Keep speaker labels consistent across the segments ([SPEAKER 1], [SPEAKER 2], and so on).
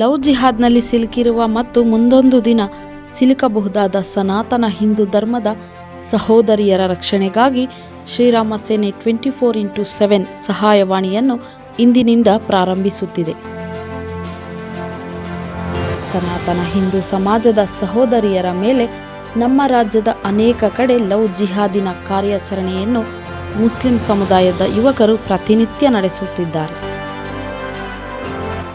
[SPEAKER 1] Love ಜಿಹಾದ್ನಲ್ಲಿ ಸಿಲುಕಿರುವ ಮತ್ತು ಮುಂದೊಂದು ದಿನ ಸಿಲುಕಬಹುದಾದ ಸನಾತನ ಹಿಂದೂ ಧರ್ಮದ ಸಹೋದರಿಯರ ರಕ್ಷಣೆಗಾಗಿ Sriram Sene twenty four into seven ಸಹಾಯವಾಣಿಯನ್ನು ಇಂದಿನಿಂದ ಪ್ರಾರಂಭಿಸುತ್ತಿದೆ. ಸನಾತನ ಹಿಂದೂ ಸಮಾಜದ ಸಹೋದರಿಯರ ಮೇಲೆ ನಮ್ಮ ರಾಜ್ಯದ ಅನೇಕ ಕಡೆ ಲವ್ ಜಿಹಾದಿನ ಕಾರ್ಯಾಚರಣೆಯನ್ನು ಮುಸ್ಲಿಂ ಸಮುದಾಯದ ಯುವಕರು ಪ್ರತಿನಿತ್ಯ ನಡೆಸುತ್ತಿದ್ದಾರೆ.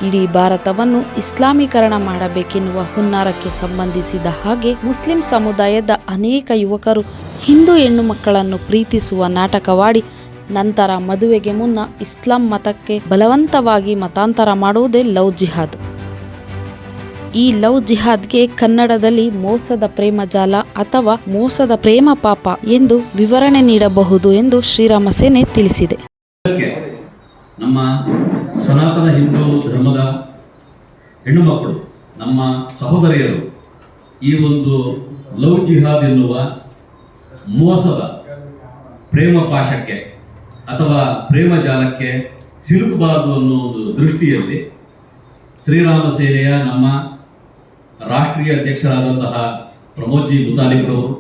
[SPEAKER 1] ಇಡೀ ಭಾರತವನ್ನು ಇಸ್ಲಾಮೀಕರಣ ಮಾಡಬೇಕೆನ್ನುವ ಹುನ್ನಾರಕ್ಕೆ ಸಂಬಂಧಿಸಿದ ಹಾಗೆ ಮುಸ್ಲಿಂ ಸಮುದಾಯದ ಅನೇಕ ಯುವಕರು ಹಿಂದೂ ಹೆಣ್ಣು ಮಕ್ಕಳನ್ನು ಪ್ರೀತಿಸುವ ನಾಟಕವಾಡಿ ನಂತರ ಮದುವೆಗೆ ಮುನ್ನ ಇಸ್ಲಾಂ ಮತಕ್ಕೆ ಬಲವಂತವಾಗಿ ಮತಾಂತರ ಮಾಡುವುದೇ ಲವ್ ಜಿಹಾದ್. ಈ ಲವ್ ಜಿಹಾದ್ಗೆ ಕನ್ನಡದಲ್ಲಿ ಮೋಸದ ಪ್ರೇಮಜಾಲ ಅಥವಾ ಮೋಸದ ಪ್ರೇಮ ಪಾಪ ಎಂದು ವಿವರಣೆ ನೀಡಬಹುದು ಎಂದು ಶ್ರೀರಾಮ ಸೇನೆ ತಿಳಿಸಿದೆ.
[SPEAKER 2] ನಮ್ಮ ಸನಾತನ ಹಿಂದೂ ಧರ್ಮದ ಹೆಣ್ಣು ಮಕ್ಕಳು ನಮ್ಮ ಸಹೋದರಿಯರು, ಈ ಒಂದು ಲವ್ ಜಿಹಾದ್ ಎನ್ನುವ ಮೋಸದ ಪ್ರೇಮ ಪಾಶಕ್ಕೆ ಅಥವಾ ಪ್ರೇಮ ಜಾಲಕ್ಕೆ ಸಿಲುಕಬಾರದು ಅನ್ನೋ ಒಂದು ದೃಷ್ಟಿಯಲ್ಲಿ ಶ್ರೀರಾಮ ಸೇನೆಯ ನಮ್ಮ ರಾಷ್ಟ್ರೀಯ ಅಧ್ಯಕ್ಷರಾದಂತಹ ಪ್ರಮೋದ್ ಜಿ ಮುತಾಲಿಕ್ರವರು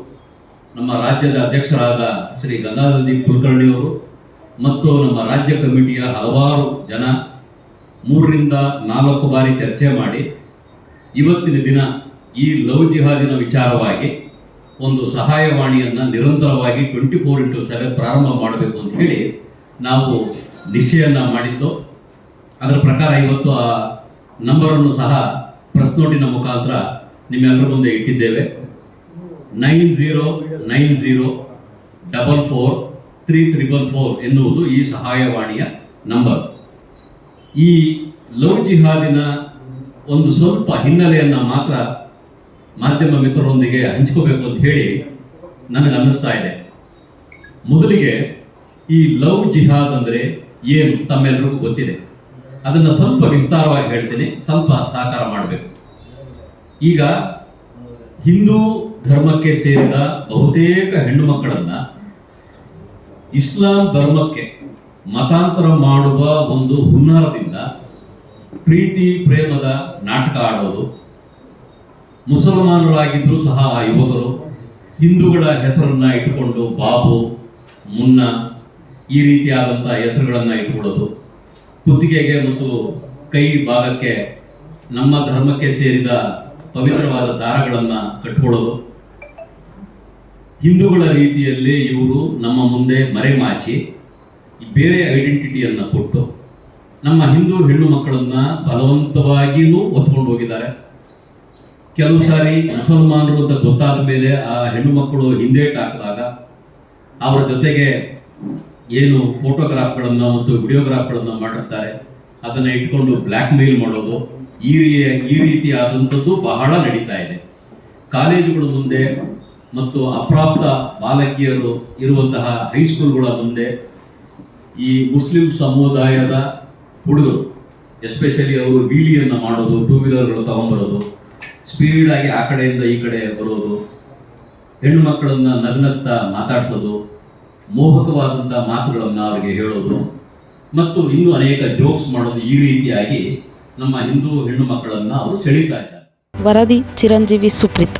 [SPEAKER 2] ನಮ್ಮ ರಾಜ್ಯದ ಅಧ್ಯಕ್ಷರಾದ ಶ್ರೀ ಗಂಗಾಧರದೀಪ್ ಕುಲಕರ್ಣಿಯವರು ಮತ್ತು ನಮ್ಮ ರಾಜ್ಯ ಕಮಿಟಿಯ ಹಲವಾರು ಜನ ಮೂರರಿಂದ ನಾಲ್ಕು ಬಾರಿ ಚರ್ಚೆ ಮಾಡಿ ಇವತ್ತಿನ ದಿನ ಈ ಲವ್ ಜಿಹಾದಿನ ವಿಚಾರವಾಗಿ ಒಂದು ಸಹಾಯವಾಣಿಯನ್ನು ನಿರಂತರವಾಗಿ ಟ್ವೆಂಟಿ ಫೋರ್ ಇಂಟು ಸೆವೆನ್ ಪ್ರಾರಂಭ ಮಾಡಬೇಕು ಅಂತ ಹೇಳಿ ನಾವು ನಿಶ್ಚಯನ ಮಾಡಿದ್ದು. ಅದರ ಪ್ರಕಾರ ಇವತ್ತು ಆ ನಂಬರನ್ನು ಸಹ ಪ್ರೆಸ್ ನೋಟಿನ ಮುಖಾಂತರ ನಿಮ್ಮೆಲ್ಲರ ಮುಂದೆ ಇಟ್ಟಿದ್ದೇವೆ. Nine zero nine zero double four three triple four ಎನ್ನುವುದು ಈ ಸಹಾಯವಾಣಿಯ ನಂಬರ್. ಈ ಲವ್ ಜಿಹಾದಿನ ಒಂದು ಸ್ವಲ್ಪ ಹಿನ್ನೆಲೆಯನ್ನು ಮಾತ್ರ ಮಾಧ್ಯಮ ಮಿತ್ರರೊಂದಿಗೆ ಹಂಚ್ಕೋಬೇಕು ಅಂತ ಹೇಳಿ ನನಗೆ ಅನ್ನಿಸ್ತಾ ಇದೆ. ಮೊದಲಿಗೆ ಈ ಲವ್ ಜಿಹಾದ್ ಅಂದರೆ ಏನು ತಮ್ಮೆಲ್ಲರಿಗೂ ಗೊತ್ತಿದೆ. ಅದನ್ನು ಸ್ವಲ್ಪ ವಿಸ್ತಾರವಾಗಿ ಹೇಳ್ತೀನಿ, ಸ್ವಲ್ಪ ಸಹಕಾರ ಮಾಡಬೇಕು. ಈಗ ಹಿಂದೂ ಧರ್ಮಕ್ಕೆ ಸೇರಿದ ಬಹುತೇಕ ಹೆಣ್ಣು ಮಕ್ಕಳನ್ನ ಇಸ್ಲಾಂ ಧರ್ಮಕ್ಕೆ ಮತಾಂತರ ಮಾಡುವ ಒಂದು ಹುನ್ನಾರದಿಂದ ಪ್ರೀತಿ, ಪ್ರೇಮದ ನಾಟಕ ಆಡೋದು. ಮುಸಲ್ಮಾನರಾಗಿದ್ದರೂ ಸಹ ಆ ಯುವಕರು ಹಿಂದೂಗಳ ಹೆಸರನ್ನ ಇಟ್ಟುಕೊಂಡು ಬಾಬು, ಮುನ್ನ ಈ ರೀತಿಯಾದಂಥ ಹೆಸರುಗಳನ್ನು ಇಟ್ಕೊಳ್ಳೋದು ಕುತ್ತಿಗೆಗೆ ಮತ್ತು ಕೈ ಭಾಗಕ್ಕೆ ನಮ್ಮ ಧರ್ಮಕ್ಕೆ ಸೇರಿದ ಪವಿತ್ರವಾದ ದಾರಗಳನ್ನು ಕಟ್ಕೊಳ್ಳೋದು. ಹಿಂದೂಗಳ ರೀತಿಯಲ್ಲಿ ಇವರು ನಮ್ಮ ಮುಂದೆ ಮರೆಮಾಚಿ ಬೇರೆ ಐಡೆಂಟಿಟಿಯನ್ನು ಕೊಟ್ಟು ನಮ್ಮ ಹಿಂದೂ ಹೆಣ್ಣು ಮಕ್ಕಳನ್ನ ಬಲವಂತವಾಗಿಯೂ ಹೊತ್ಕೊಂಡು ಹೋಗಿದ್ದಾರೆ. ಕೆಲವು ಸಾರಿ ಮುಸಲ್ಮಾನರು ಅಂತ ಗೊತ್ತಾದ ಮೇಲೆ ಆ ಹೆಣ್ಣು ಮಕ್ಕಳು ಹಿಂದೇಟ್ ಹಾಕಿದಾಗ ಅವರ ಜೊತೆಗೆ ಏನು ಫೋಟೋಗ್ರಾಫ್ಗಳನ್ನು ಮತ್ತು ವಿಡಿಯೋಗ್ರಾಫ್ಗಳನ್ನು ಮಾಡಿರ್ತಾರೆ. ಅದನ್ನು ಇಟ್ಕೊಂಡು ಬ್ಲ್ಯಾಕ್ ಮೇಲ್ ಮಾಡೋದು ಈ ಈ ರೀತಿಯಾದಂಥದ್ದು ಬಹಳ ನಡೀತಾ ಇದೆ. ಕಾಲೇಜುಗಳ ಮುಂದೆ ಮತ್ತು ಅಪ್ರಾಪ್ತ ಬಾಲಕಿಯರು ಇರುವಂತಹ ಹೈಸ್ಕೂಲ್ಗಳ ಮುಂದೆ ಈ ಮುಸ್ಲಿಂ ಸಮುದಾಯದ ಹುಡುಗರು ಎಸ್ಪೆಷಲಿ ಅವರು ವೀಲಿಯನ್ನು ಮಾಡೋದು ಟೂ ವೀಲರ್ಗಳು ತಗೊಂಬರೋದು ಸ್ಪೀಡಾಗಿ ಆ ಕಡೆಯಿಂದ ಈ ಕಡೆ ಬರೋದು, ಹೆಣ್ಣು ಮಕ್ಕಳನ್ನ ನಗ್ನಗ್ತಾ ಮಾತಾಡಿಸೋದು ಮೋಹಕವಾದಂಥ ಮಾತುಗಳನ್ನು ಅವರಿಗೆ ಹೇಳೋದು, ಮತ್ತು ಇನ್ನೂ ಅನೇಕ ಜೋಕ್ಸ್ ಮಾಡೋದು ಈ ರೀತಿಯಾಗಿ ನಮ್ಮ ಹಿಂದೂ ಹೆಣ್ಣು ಮಕ್ಕಳನ್ನು ಅವರು ಸೆಳೀತಾ ಇದ್ದಾರೆ.
[SPEAKER 1] ವರದಿ ಚಿರಂಜೀವಿ ಸುಪ್ರೀತ್.